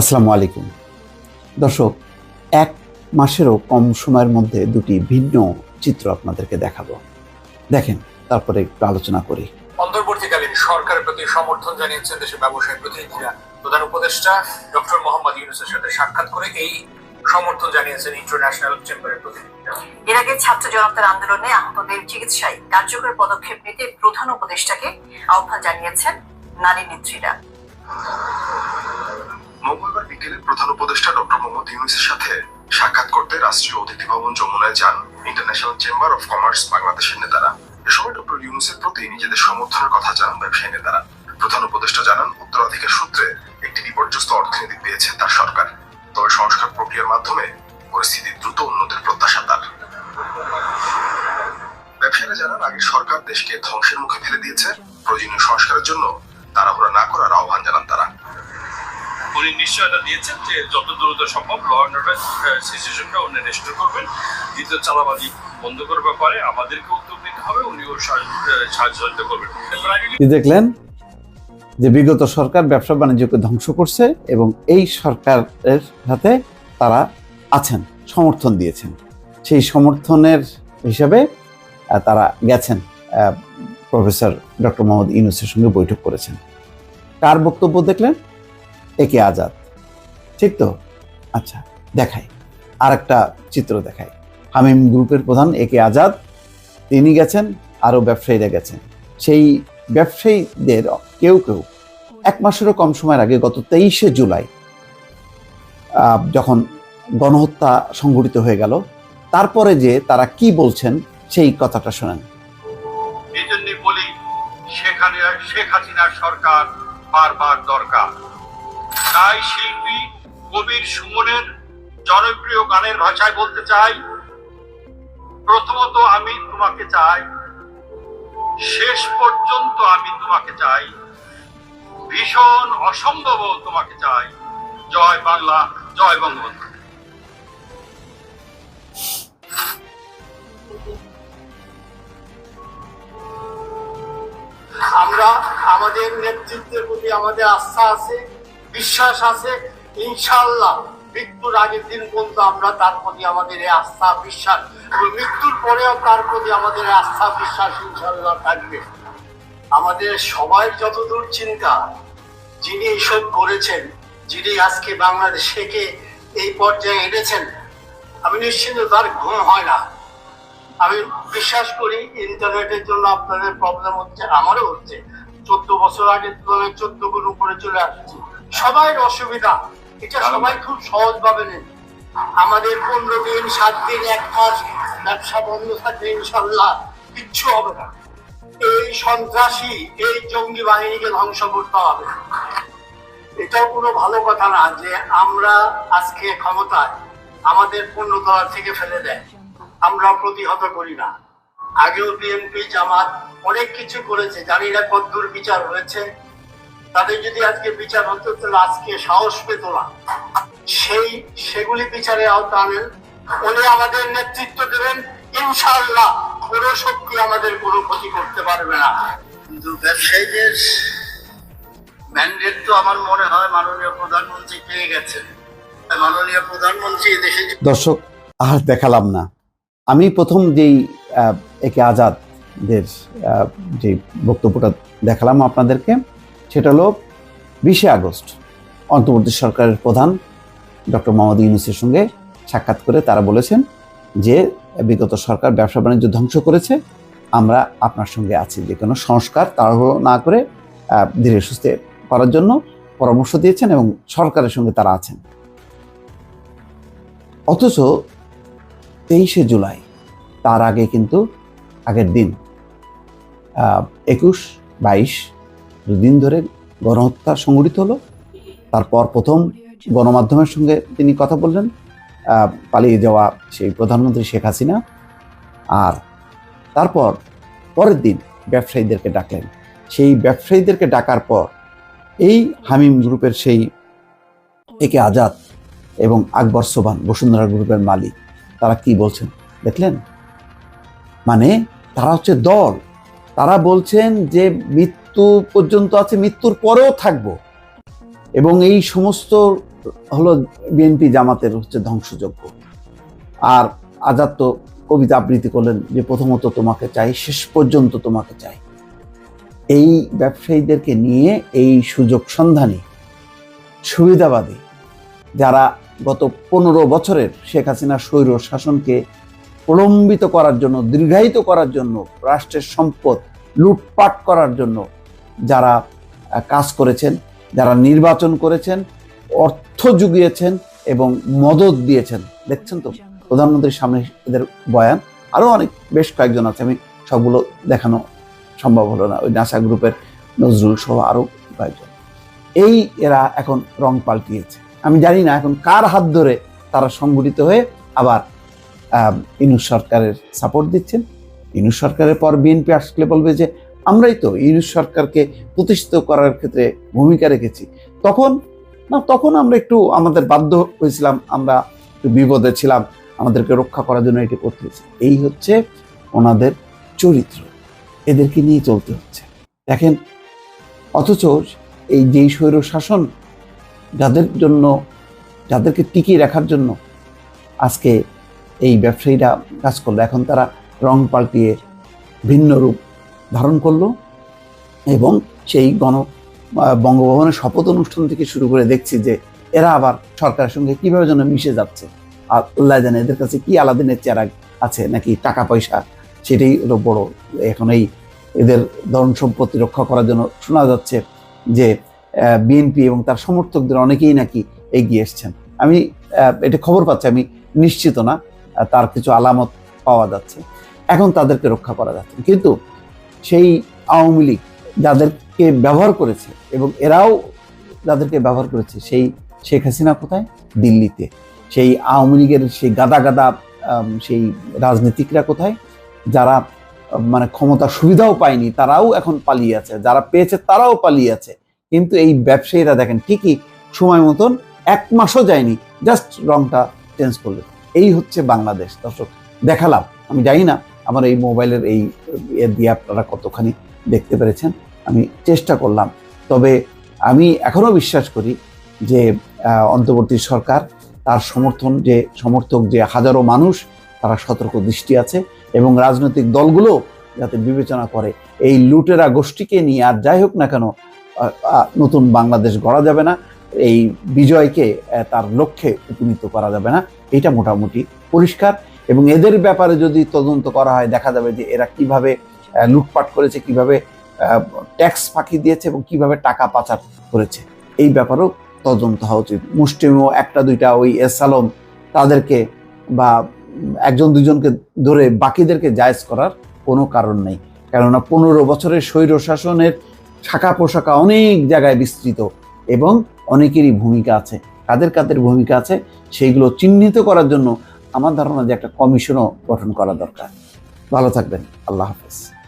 আসসালামু আলাইকুম। দর্শক এক মাসেরও কম সময়ের মধ্যে দুটি ভিন্ন চিত্র আপনাদেরকে দেখাবো। দেখেন তারপরে একটু আলোচনা করি। অন্তর্বর্তীকালীন সরকারের প্রতি সমর্থন জানিয়েছেন দেশের ব্যবসায়ী প্রতিনিধিরা। প্রধান উপদেষ্টা ডক্টর মোহাম্মদ ইউনুসের সাথে সাক্ষাৎ করে এই সমর্থন জানিয়েছেন ইন্টারন্যাশনাল চেম্বারের প্রতিনিধিরা। এর আগে ছাত্র জনতার আন্দোলনে আহতদের চিকিৎসায় কার্যকর পদক্ষেপ নিতে প্রধান উপদেষ্টাকে আহ্বান জানিয়েছেন নারী নেত্রীরা। মঙ্গলবার বিকেলে প্রধান উপদেষ্টা ডক্টর মোহাম্মদ ইউনুসের সাথে সাক্ষাৎ করতে রাষ্ট্রীয় অতিথি ভবন যমুনায় যান ইন্টারন্যাশনাল চেম্বার অফ কমার্স বাংলাদেশের নেতারা। এ সময় ডক্টর ইউনুসের প্রতি নিজেদের সমর্থনের কথা জানান ব্যবসায়ী নেতারা। প্রধান উপদেষ্টা জানান, উত্তরাধিকার সূত্রে একটি বিপর্যস্ত অর্থনীতি পেয়েছে তার সরকার। তবে সংস্কার প্রক্রিয়ার মাধ্যমে পরিস্থিতি দ্রুত উন্নতির প্রত্যাশা তার। ব্যবসায়ীরা জানান, আগে সরকার দেশকে ধ্বংসের মুখে ফেলে দিয়েছে। প্রয়োজনীয় সংস্কারের জন্য উনি নিশ্চয়তা দিয়েছেন যে যত দ্রুত সম্ভব ল অ্যান্ড অর্ডার সিচুয়েশনটা উনি রেস্টোর করবেন। দ্বিতীয় চালাবাজি বন্ধ করার ব্যাপারে আমাদেরকে উদ্যোগ নিতে হবে, উনিও সাহায্য করবেন। দেখলেন যে বিগত সরকার ব্যবসা বাণিজ্যকে ধ্বংস করছে এবং এই সরকারের সাথে তারা আছেন, সমর্থন দিয়েছেন। সেই সমর্থনের হিসাবে তারা গেছেন প্রফেসর ডক্টর মোহাম্মদ ইউনুসের সঙ্গে বৈঠক করেছেন। কার বক্তব্য দেখলেন? একে আজাদ। ঠিক তো? আচ্ছা দেখাই। আর একটা চিত্র দেখাই। হামিম গ্রুপের প্রধান একে আজাদ। তিনি গেছেন, আরও ব্যবসায়ীরা গেছেন। সেই ব্যবসায়ীদের কেউ কেউ এক মাসেরও কম সময়ের আগে গত তেইশে জুলাই যখন গণহত্যা সংঘটিত হয়ে গেল, তারপরে যে তারা কি বলছেন সেই কথাটা শোনেন। এই জন্যই বলি, সেখানে শেখ হাসিনার সরকার বারবার দরকার। তাই শিল্পী কবির সুমনের জনপ্রিয় গানের ভাষায় বলতে চাই, প্রথমত আমি তোমাকে চাই, শেষ পর্যন্ত আমি তোমাকে চাই, ভীষণ অসম্ভব তোমাকে চাই। জয় বাংলা, জয় বঙ্গবন্ধু। আমরা আমাদের নেতৃত্বের প্রতি আমাদের আস্থা আছে। বিশ্বাস আছে? ইনশাল্লাহ মৃত্যুর আগের দিন পর্যন্ত আমরা তার প্রতি আমাদের এই আস্থা, বিশ্বাস, এবং মৃত্যুর পরেও তার প্রতি আমাদের আস্থা, বিশ্বাস ইনশাল্লাহ থাকবে। আমাদের সবাই যতদূর চিন্তা, যিনি এইসব করেছেন, যিনি আজকে বাংলাদেশকে এই পর্যায়ে এনেছেন, আমি নিশ্চিত তার ঘুম হয় না। আমি বিশ্বাস করি ইন্টারনেটের জন্য আপনাদের প্রবলেম হচ্ছে, আমারও হচ্ছে। চোদ্দ বছর আগের তুলনায় চোদ্দ গুণ উপরে চলে আসছে। সবাই অসুবিধা। এটা সবাই খুব সহজ ভাবে নেন আমাদের পনেরো দিন সাত দিন এক মাস ব্যবসা বন্ধ থাকলে ইনশাল্লাহ কিচ্ছু হবে না। এই সন্ত্রাসী এই জঙ্গি বাহিনীকে ধ্বংস করতে হবে। এটাও কোনো ভালো কথা না যে আমরা আজকে ক্ষমতায় আমাদের পণ্যতলার থেকে ফেলে দেয়। আমরা প্রতিহত করি না। আগেও বিএনপি জামাত অনেক কিছু করেছে। জানি না কদ্দূর বিচার হয়েছে। তাদের যদি আজকে বিচার হতো তাহলে আজকে সাহস পেত না সেই সেগুলি বিচারে আওতা আনেন উনি আমাদের নেতৃত্ব দেবেন ইনশাআল্লাহ কোনো শক্তি আমাদের কোনো ক্ষতি করতে পারবে না। কিন্তু ব্যবসায়ীদের ম্যান্ডেট তো আমার মনে হয় মাননীয় প্রধানমন্ত্রী পেয়ে গেছেন। মাননীয় প্রধানমন্ত্রী দেশে দর্শক আর দেখালাম না। আমি প্রথম যেই আহ, একে আজাদদের আহ, যে বক্তব্যটা দেখালাম আপনাদেরকে সেটা হলো বিশে আগস্ট। অন্তর্বর্তী সরকারের প্রধান ডক্টর মোহাম্মদ ইউনুসের সঙ্গে সাক্ষাৎ করে তারা বলেছেন যে, বিগত সরকার ব্যবসা বাণিজ্য ধ্বংস করেছে, আমরা আপনার সঙ্গে আছি। যে কোনো সংস্কার তাড়াহুড়ো না করে ধীরে সুস্থে করার জন্য পরামর্শ দিয়েছেন এবং সরকারের সঙ্গে তারা আছেন। অথচ তেইশে জুলাই, তার আগে কিন্তু আগের দিন একুশ, বাইশ দুদিন ধরে গণহত্যা সংঘটিত হলো। তারপর প্রথম গণমাধ্যমের সঙ্গে তিনি কথা বললেন। পালিয়ে যাওয়া সেই প্রধানমন্ত্রী শেখ হাসিনা। আর তারপর পরের দিন ব্যবসায়ীদেরকে ডাকলেন। সেই ব্যবসায়ীদেরকে ডাকার পর এই হামিম গ্রুপের সেই একে আজাদ এবং আকবর সোবান বসুন্ধরা গ্রুপের মালিক, তারা কি বলছেন দেখলেন? মানে তারা হচ্ছে দল। তারা বলছেন যে মৃত্যু পর্যন্ত আছে, মৃত্যুর পরেও থাকব। এবং এই সমস্ত হলো বিএনপি জামাতের হচ্ছে ধ্বংসযজ্ঞ। আর আজাদ তো কবিতা আবৃত্তি করলেন যে প্রথমত তোমাকে চাই, শেষ পর্যন্ত তোমাকে চাই। এই ব্যবসায়ীদেরকে নিয়ে এই সুযোগ সন্ধানী সুবিধাবাদী, যারা গত পনেরো বছরের শেখ হাসিনা স্বৈর শাসনকে প্রলম্বিত করার জন্য, দীর্ঘায়িত করার জন্য, রাষ্ট্রের সম্পদ লুটপাট করার জন্য যারা কাজ করেছেন, যারা নির্বাচন করেছেন, অর্থ জুগিয়েছেন এবং মদত দিয়েছেন। দেখছেন তো? প্রধানমন্ত্রীর সামনে এদের বয়ান। আরও অনেক, বেশ কয়েকজন আছে, আমি সবগুলো দেখানো সম্ভব হলো না। ওই নাসা গ্রুপের নজরুল সহ আরও কয়েকজন। এই এরা এখন রং পাল্টিয়েছে। আমি জানি না এখন কার হাত ধরে তারা সংগঠিত হয়ে আবার ইনুস সরকারের সাপোর্ট দিচ্ছেন। ইনুস সরকারের পর বিএনপি আসলে বলবে যে আমরাই তো ইনুস সরকারকে প্রতিষ্ঠিত করার ক্ষেত্রে ভূমিকা রেখেছি। তখন, না, তখন আমরা একটু আমাদের বাধ্য হয়েছিলাম, আমরা একটু বিপদে ছিলাম, আমাদেরকে রক্ষা করার জন্য এটি করতে হয়েছে। এই হচ্ছে ওনাদের চরিত্র। এদেরকে নিয়ে চলতে হচ্ছে। দেখেন, অথচ এই যেই স্বৈর শাসন যাদের জন্য, যাদেরকে টিকিয়ে রাখার জন্য আজকে এই ব্যবসায়ীরা কাজ করল, এখন তারা রং পাল্টিয়ে ভিন্ন রূপ ধারণ করল এবং সেই গণ বঙ্গভবনের শপথ অনুষ্ঠান থেকে শুরু করে দেখছি যে এরা আবার সরকারের সঙ্গে কীভাবে যেন মিশে যাচ্ছে। আর আল্লাহ জানে এদের কাছে কি আলাদিনের চেরাগ আছে নাকি টাকা পয়সা? সেটাই হলো বড়। এখন এই এদের ধন সম্পত্তি রক্ষা করার জন্য শোনা যাচ্ছে যে বিএনপি এবং তার সমর্থকদের অনেকেই নাকি এগিয়ে এসছেন। আমি এটা খবর পাচ্ছি, আমি নিশ্চিত না তার কিছু আলামত পাওয়া যাচ্ছে। এখন তাদেরকে রক্ষা করা যাচ্ছে। কিন্তু সেই আওয়ামী লীগ যাদেরকে ব্যবহার করেছে এবং এরাও যাদেরকে ব্যবহার করেছে, সেই শেখ হাসিনা কোথায়? দিল্লিতে। সেই আওয়ামী লীগের সেই গাদা গাদা সেই রাজনীতিকরা কোথায়? যারা মানে ক্ষমতার সুবিধাও পায়নি, তারাও এখন পালিয়ে আছে। যারা পেয়েছে, তারাও পালিয়ে আছে। কিন্তু এই ব্যবসায়ীরা দেখেন ঠিকই সময় মতন এক মাসও যায়নি, জাস্ট রংটা চেঞ্জ করলেন। এই হচ্ছে বাংলাদেশ। দর্শক, দেখালাম। আমি জানি না আমার এই মোবাইলের এই দিয়ে আপনারা কতখানি দেখতে পেরেছেন, আমি চেষ্টা করলাম। তবে আমি এখনও বিশ্বাস করি যে অন্তর্বর্তী সরকার তার সমর্থন যে, সমর্থক যে হাজারো মানুষ, তারা সতর্ক দৃষ্টি আছে এবং রাজনৈতিক দলগুলো যাতে বিবেচনা করে এই লুটেরা গোষ্ঠীকে নিয়ে আর যাই হোক না কেন নতুন বাংলাদেশ গড়া যাবে না, এই বিজয়কে তার লক্ষ্যে উপনীত করা যাবে না এটা মোটামুটি পরিষ্কার। এবং এদের ব্যাপারে যদি তদন্ত করা হয়, দেখা যাবে যে এরা কীভাবে লুটপাট করেছে, কীভাবে ট্যাক্স ফাঁকি দিয়েছে এবং কীভাবে টাকা পাচার করেছে। এই ব্যাপারেও তদন্ত হওয়া উচিত। মুষ্টিমেয় একটা, দুইটা ওই এসালম তাদেরকে বা একজন দুজনকে ধরে বাকিদেরকে জায়েজ করার কোনো কারণ নেই। কেননা পনেরো বছরের স্বৈর শাসনের শাখা পোশাকা অনেক জায়গায় বিস্তৃত এবং অনেকেরই ভূমিকা আছে। কাদের কাদের ভূমিকা আছে, সেইগুলো চিহ্নিত করার জন্য আমার ধারণা যে একটা কমিশনও গঠন করা দরকার। ভালো থাকবেন। আল্লাহ হাফেজ।